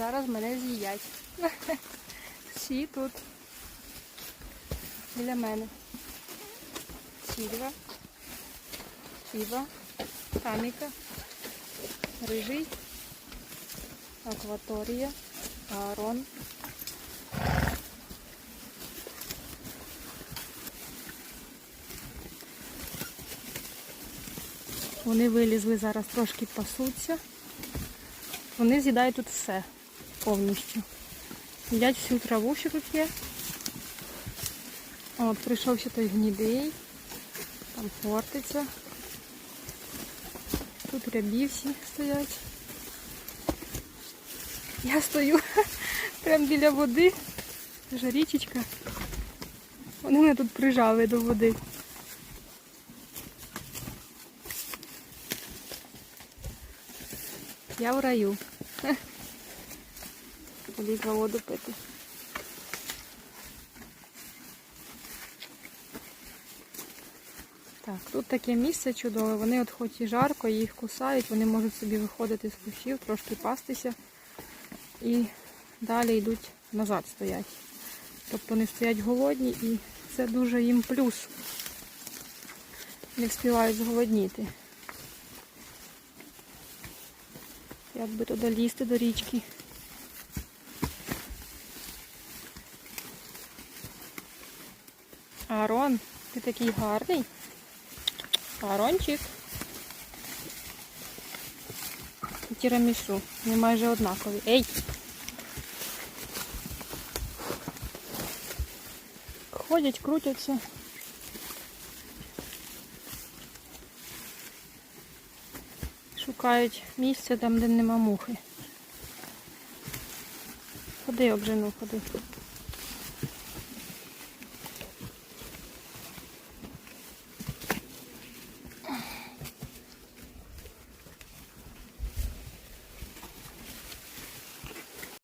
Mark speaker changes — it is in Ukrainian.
Speaker 1: зараз мене з'їдять. Всі тут. Біля мене. Сільва. Фіба. Каміка. Рижий. Акваторія. Аарон. Вони вилізли зараз трошки пасуться. Вони з'їдають тут все повністю. Їдять всю траву, що тут є. От, прийшов ще той гнідий. Там хортиця. Тут рябі всі стоять. Я стою прямо біля води. Це річечка. Вони мене тут прижали до води. Я в раю. Полізла воду пити. Так, тут таке місце чудове. Вони от хоч і жарко, їх кусають, вони можуть собі виходити з кущів, трошки пастися і далі йдуть назад стоять. Тобто не стоять голодні і це дуже їм плюс. Не встигають зголодніти. Як би туди лізти до річки. Арон, ти такий гарний. Арончик. І тірамісу. Вони майже однакові. Ей! Ходять, крутяться. Шукають місце там, де нема мухи. Ходи, обжену, ходи.